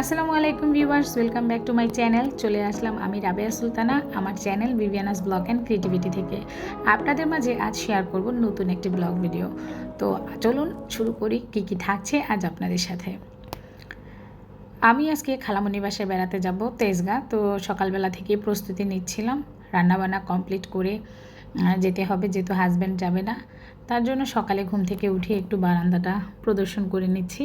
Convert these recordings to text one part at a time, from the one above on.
আসসালামু আলাইকুম viewers, welcome back to my channel. চলে আসলাম আমি রাবেয়া সুলতানা, আমার channel Viviana's blog and creativity থেকে। আপনাদের মাঝে আজ শেয়ার করব নতুন একটি ব্লগ ভিডিও তো চলুন শুরু করি, কী কী থাকছে আজ আপনাদের সাথে। আমি আজকে খালামণি বাসায় বেড়াতে যাব, তেজগা। তো সকালবেলা থেকেই প্রস্তুতি নিচ্ছিলাম, রান্নাবান্না কমপ্লিট করে যেতে হবে, যেহেতু হাজব্যান্ড যাবে না। তার জন্য সকালে ঘুম থেকে উঠে একটু বারান্দাটা প্রদর্শন করে নিচ্ছি।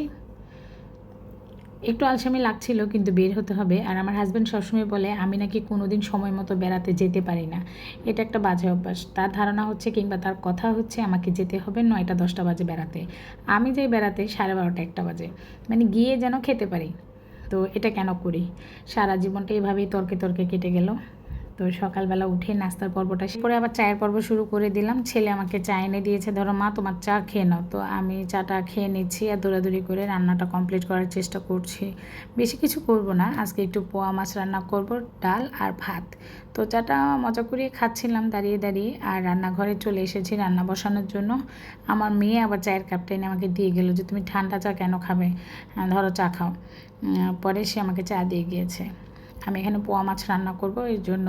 একটু আলসামি লাগছিল কিন্তু বের হতে হবে। আর আমার হাজব্যান্ড সবসময় বলে, আমি নাকি কোনোদিন সময় মতো বেড়াতে যেতে পারি না। এটা একটা বাজে অভ্যাস। তার ধারণা হচ্ছে কিংবা তার কথা হচ্ছে, আমাকে যেতে হবে নয়টা দশটা বাজে বেড়াতে। আমি যাই বেড়াতে, সাড়ে বারোটা একটা বাজে। মানে গিয়ে যেন খেতে পারি। তো এটা কেন করি? সারা জীবনটা এভাবেই তর্কে তর্কে কেটে গেল। তো সকালবেলা উঠে নাস্তার পর্বটা করে আবার চায়ের পর্ব শুরু করে দিলাম। ছেলে আমাকে চা এনে দিয়েছে, ধরো মা, তোমার চা খেয়ে নাও। তো আমি চাটা খেয়ে নিচ্ছি আর দৌড়াদৌড়ি করে রান্নাটা কমপ্লিট করার চেষ্টা করছি। বেশি কিছু করব না, আজকে একটু পোয়া মাছ রান্না করব, ডাল আর ভাত। তো চাটা মজা করিয়ে খাচ্ছিলাম দাঁড়িয়ে দাঁড়িয়ে আর রান্নাঘরে চলে এসেছি রান্না বসানোর জন্য। আমার মেয়ে আবার চায়ের কাপটা এনে আমাকে দিয়ে গেলো যে, তুমি ঠান্ডা চা কেন খাবে? ধরো চা খাও। পরে সে আমাকে চা দিয়ে গিয়েছে। আমি এখানে পোয়া মাছ রান্না করব। এর জন্য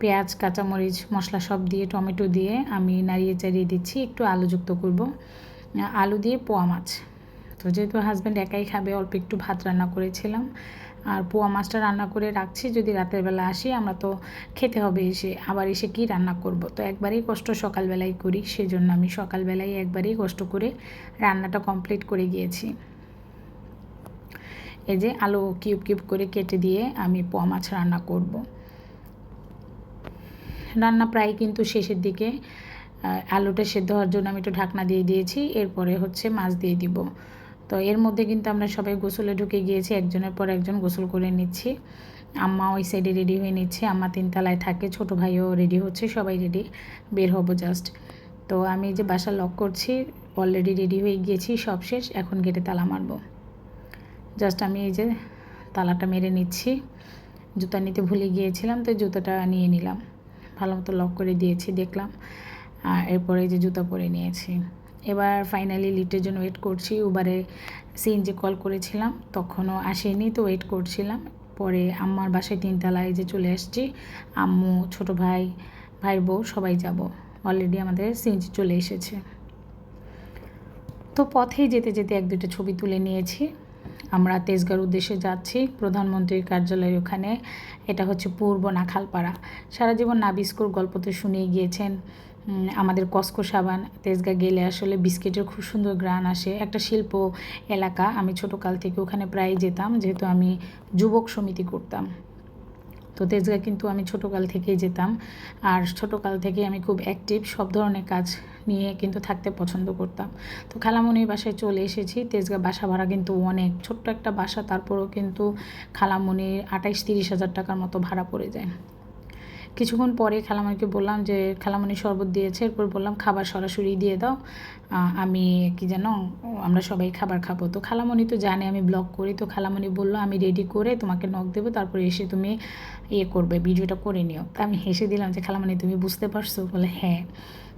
পেঁয়াজ, কাঁচামরিচ, মশলা সব দিয়ে, টমেটো দিয়ে আমি নাড়িয়ে চাড়িয়ে দিচ্ছি, একটু আলু যুক্ত করব। আলু দিয়ে পোয়া মাছ। তো যেহেতু হাজব্যান্ড একাই খাবে, অল্প একটু ভাত রান্না করেছিলাম। আর পোয়া মাছটা রান্না করে রাখছি, যদি রাতের বেলা আসি আমরা তো খেতে হবে এসে, আবার এসে কি রান্না করব? তো একবারেই কষ্ট সকালবেলায় করি, সেজন্য আমি সকালবেলায় একবারেই কষ্ট করে রান্নাটা কমপ্লিট করে গিয়েছি। এই যে আলু কিউব কিউব করে কেটে দিয়ে আমি পোয়া মাছ রান্না করব। রান্না প্রায় কিন্তু শেষের দিকে আলুটা সেদ্ধ হওয়ার জন্য আমি একটু ঢাকনা দিয়ে দিয়েছি, এরপরে হচ্ছে মাছ দিয়ে দিব। তো এর মধ্যে কিন্তু আমরা সবাই গোসলে ঢুকে গিয়েছি, একজনের পর একজন গোসল করে নিচ্ছি। আম্মা ওই সাইডে রেডি হয়ে নিচ্ছে, আম্মা তিনতলায় থাকে, ছোট ভাইও রেডি হচ্ছে, সবাই রেডি, বের হব জাস্ট। তো আমি যে বাসা লক করছি, অলরেডি রেডি হয়ে গিয়েছি, সব শেষ, এখন গেটে তালা মারবো। জাস্ট আমি এই যে তালাটা মেরে নিচ্ছি। জুতা নিতে ভুলে গিয়েছিলাম, তো জুতোটা নিয়ে নিলাম। ভালো মতো লক করে দিয়েছি, দেখলাম। আর এরপরে যে জুতা পরে নিয়েছি। এবার ফাইনালি লিফটের জন্য ওয়েট করছি। উবারে সিএনজি কল করেছিলাম, তখনও আসেনি, তো ওয়েট করছিলাম। পরে আম্মার বাসায় তিনতলায় যে চলে আসছি, আম্মু, ছোট ভাই, ভাইয়ের বউ, সবাই যাব। অলরেডি আমাদের সিএনজি চলে এসেছে। তো পথেই যেতে যেতে এক দুটো ছবি তুলে নিয়েছি। আমরা তেজগাঁর উদ্দেশ্যে যাচ্ছি, প্রধানমন্ত্রীর কার্যালয়ের ওখানে। এটা হচ্ছে পূর্ব নাখালপাড়া। সারা জীবন নাবিস্কুর গল্প তো শুনিয়ে গিয়েছেন। আমাদের কসকো সাবান, তেজগা গেলে আসলে বিস্কিটের খুব সুন্দর গ্রান আসে। একটা শিল্প এলাকা, আমি ছোটোকাল থেকে ওখানে প্রায় যেতাম, যেহেতু আমি যুবক সমিতি করতাম। তো তেজগা কিন্তু আমি ছোটোকাল থেকেই যেতাম। আর ছোটোকাল থেকে আমি খুব অ্যাক্টিভ সব ধরনের কাজ নিয়ে কিন্তু থাকতে পছন্দ করতাম। তো খালামণির বাসায় চলে এসেছি। তেজগা বাসা ভাড়া কিন্তু অনেক। ছোট্ট একটা বাসা, তারপরেও কিন্তু খালামণির আঠাইশ তিরিশ হাজার টাকার মতো ভাড়া পড়ে যায়। কিছুক্ষণ পরে খালামণিকে বললাম যে, খালামণি শরবত দিয়েছে। এরপর বললাম, খাবার সরাসরি দিয়ে দাও। আমি কি যেন, আমরা সবাই খাবার খাব। তো খালামণি তো জানে আমি ব্লগ করি। তো খালামণি বলল, আমি রেডি করে তোমাকে নখ দেবো। তারপরে এসে তুমি ইয়ে করবে, ভিডিওটা করে নিও। তা আমি হেসে দিলাম যে, খালামণি, তুমি বুঝতে পারছ? বলে হ্যাঁ।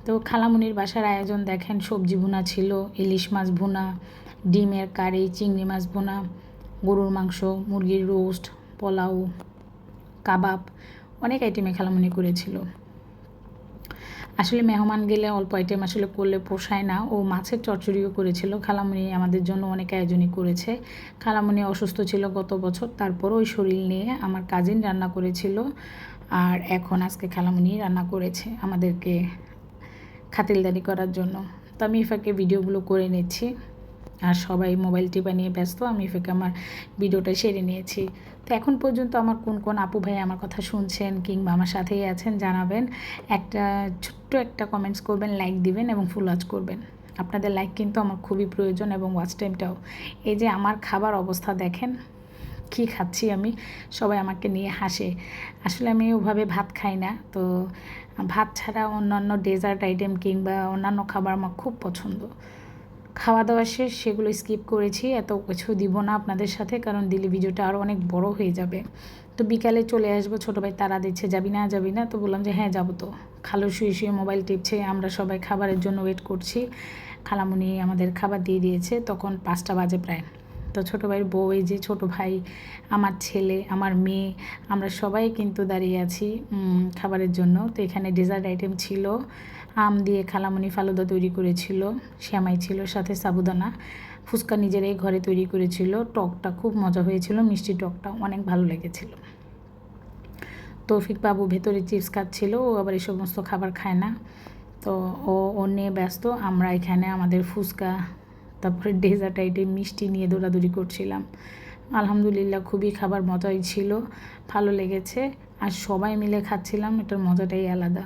তো খালামুনির বাসার আয়োজন দেখেন, সবজি ভুনা ছিল, ইলিশ মাছ ভুনা, ডিমের কারি, চিংড়ি মাছ ভুনা, গরুর মাংস, মুরগির রোস্ট, পোলাও, কাবাব, অনেক আইটেমে খালামুনি করেছিল। আসলে মেহমান গেলে অল্প আইটেম আসলে করলে পোষায় না। ও মাছের চচ্চড়িও করেছিল। খালামণি আমাদের জন্য অনেক আয়োজনই করেছে। খালামণি অসুস্থ ছিল গত বছর। তারপর ওই শরীর নিয়ে আমার কাজিন রান্না করেছিল। আর এখন আজকে খালামণি রান্না করেছে আমাদেরকে খাতিলদারি করার জন্য। তো আমি ইফাকে ভিডিওগুলো করে নিচ্ছি। আর সবাই মোবাইল টিপা নিয়ে ব্যস্ত। আমি ইফাকে আমার ভিডিওটা সেরে নিয়েছি। তো এখন পর্যন্ত আমার কোন কোন আপু ভাই আমার কথা শুনছেন কিংবা আমার সাথেই আছেন জানাবেন, একটা ছোট্ট একটা কমেন্টস করবেন লাইক দিবেন এবং ফুল ওয়াচ করবেন। আপনাদের লাইক কিন্তু আমার খুবই প্রয়োজন এবং ওয়াচ টাইমটাও এই যে আমার খাবার অবস্থা দেখেন, কী খাচ্ছি আমি, সবাই আমাকে নিয়ে হাসে। আসলে আমি ওভাবে ভাত খাই না, তো ভাত ছাড়া অন্যান্য ডেজার্ট আইটেম কিংবা অন্যান্য খাবার আমার খুব পছন্দ। খাওয়া দাওয়া শেষ, সেগুলো স্কিপ করেছি। এত কিছু দিব না আপনাদের সাথে, কারণ দিলে ভিডিওটা আরও অনেক বড় হয়ে যাবে। তো বিকালে চলে আসব, ছোটো ভাই তারা দিচ্ছে, যাবি না যাবি না? তো বললাম যে হ্যাঁ যাব তো। খালো, শুয়ে শুয়ে মোবাইল টিপছে, আমরা সবাই খাবারের জন্য ওয়েট করছি। খালামুনি আমাদের খাবার দিয়ে দিয়েছে, তখন পাঁচটা বাজে প্রায়। তো ছোটো ভাইয়ের বউ, এই যে ছোটো ভাই, আমার ছেলে, আমার মেয়ে, আমরা সবাই কিন্তু দাঁড়িয়ে আছি খাবারের জন্য। তো এখানে ডেজার্ট আইটেম ছিল, আম দিয়ে খালামণি ফালুদা তৈরি করেছিল, শ্যামাই ছিল, সাথে সাবুদানা, ফুচকা নিজেরাই ঘরে তৈরি করেছিল, টকটা খুব মজা হয়েছিল, মিষ্টি টকটা অনেক ভালো লেগেছিল। তৌফিক বাবু ভেতরে চিপস খাচ্ছিল, ও আবার এই সমস্ত খাবার খায় না। তো ও ও নিয়ে ব্যস্ত, আমরা এখানে আমাদের ফুচকা তারপরে ডেজার্ট আইটেম মিষ্টি নিয়ে দৌড়াদৌড়ি করছিলাম। আলহামদুলিল্লাহ খুবই খাবার মজাই ছিল, ভালো লেগেছে। আর সবাই মিলে খাচ্ছিলাম, এটার মজাটাই আলাদা।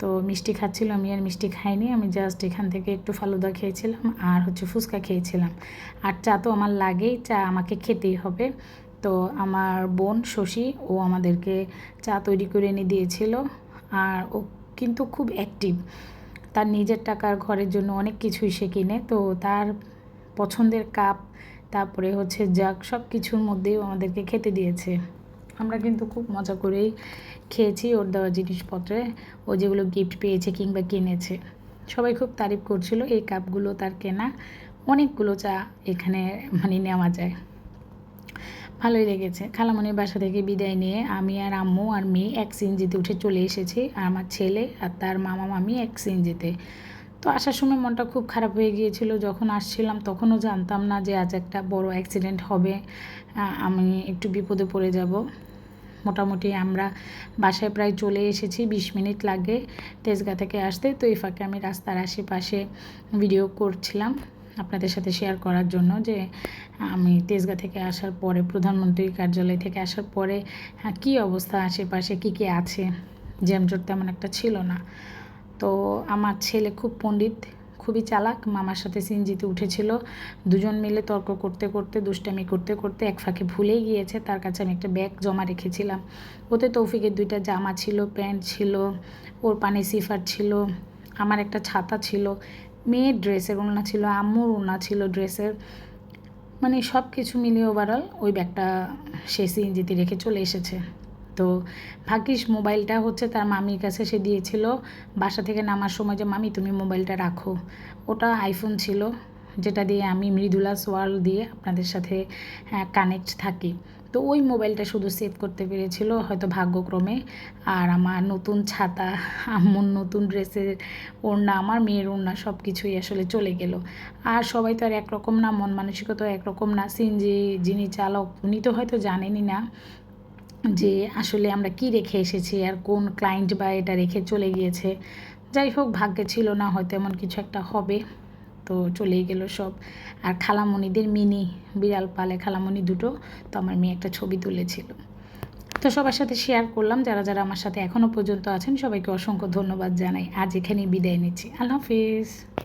তো মিষ্টি খাচ্ছিল, আমি আর মিষ্টি খাইনি, আমি জাস্ট এখান থেকে একটু ফালুদা খেয়েছিলাম আর হচ্ছে ফুচকা খেয়েছিলাম। আর চা তো আমার লাগেই, চা আমাকে খেতেই হবে। তো আমার বোন শশী, ও আমাদেরকে চা তৈরি করে এনে দিয়েছিল। আর ও কিন্তু খুব অ্যাক্টিভ তার নিজের টাকার ঘরের জন্য অনেক কিছুই সে কিনে। তো তার পছন্দের কাপ, তারপরে হচ্ছে জাগ সব কিছুর মধ্যেও আমাদেরকে খেতে দিয়েছে। আমরা কিন্তু খুব মজা করেই খেয়েছি ওর দেওয়া জিনিসপত্রে। ও যেগুলো গিফট পেয়েছে কিংবা কিনেছে। সবাই খুব তারিফ করছিল এই কাপগুলো তার কেনা। অনেকগুলো চা এখানে মানে নেওয়া যায়। ভালোই লেগেছে। খালামণির বাসা থেকে বিদায় নিয়ে আমি আর আম্মু আর মেয়ে এক সিনজিতে উঠে চলে এসেছি আর আমার ছেলে আর তার মামা মামি এক সিনজিতে তো আসার সময় মনটা খুব খারাপ হয়ে গিয়েছিল। যখন আসছিলাম তখনও জানতাম না যে আজ একটা বড় অ্যাক্সিডেন্ট হবে। আমি একটু বিপদে পড়ে যাব। মোটামুটি আমরা বাসায় প্রায় চলে এসেছি বিশ মিনিট লাগে তেজগা থেকে আসতে। তো এই ফাঁকে আমি রাস্তার আশেপাশে ভিডিও করছিলাম। আপনাদের সাথে শেয়ার করার জন্য যে আমি তেজগা থেকে আসার পরে, প্রধানমন্ত্রীর কার্যালয় থেকে আসার পরে কী অবস্থা আশেপাশে, কী কী আছে? জ্যামজট তেমন একটা ছিল না। তো আমার ছেলে খুব পণ্ডিত, খুবই চালাক, মামার সাথে সিনজিতে উঠেছিল। দুজন মিলে তর্ক করতে করতে, দুষ্টামি করতে করতে এক ফাঁকে ভুলেই গিয়েছে। তার কাছে আমি একটা ব্যাগ জমা রেখেছিলাম। ওতে তৌফিকের দুইটা জামা ছিল, প্যান্ট ছিল, ওর পানি সিফার ছিল, আমার একটা ছাতা ছিল। মেয়ের ড্রেসের ওনা ছিল আম্মুর ওনা ছিল ড্রেসের মানে সব কিছু মিলিয়ে ওভারঅল ওই ব্যাগটা সে সিএনজিতে রেখে চলে এসেছে। তো ভাগ্যিস মোবাইলটা হচ্ছে তার মামির কাছে সে দিয়েছিল। বাসা থেকে নামার সময় যে, মামি, তুমি মোবাইলটা রাখো। ওটা আইফোন ছিল, যেটা দিয়ে আমি মৃদুলাস ওয়ার্ল্ড দিয়ে আপনাদের সাথে কানেক্ট থাকি। তো ওই মোবাইলটা শুধু সেভ করতে পেরেছিল হয়তো ভাগ্যক্রমে। আর আমার নতুন ছাতা, আম্মুর নতুন ড্রেসের ওড়না, আমার মেয়ের ওড়না সব কিছুই আসলে চলে গেল। আর সবাই তো আর একরকম না, মন মানসিকতা একরকম না। সিনজি যিনি চালক, উনি তো হয়তো জানেনই না যে আসলে আমরা কি রেখে এসেছি আর কোন ক্লায়েন্ট বা এটা রেখে চলে গিয়েছে। যাই হোক, ভাগ্যে ছিল না, হয়তো এমন কিছু একটা হবে। তো চলেই গেল সব। আর খালামণিদের মিনি বিড়াল পালে, খালামণি দুটো, তো আমার মেয়ে একটা ছবি তুলেছিল। তো সবার সাথে শেয়ার করলাম, যারা যারা আমার সাথে এখনও পর্যন্ত আছেন, সবাইকে অসংখ্য ধন্যবাদ জানাই। আজ এখানেই বিদায় নিচ্ছি। আল্লাহ হাফিজ।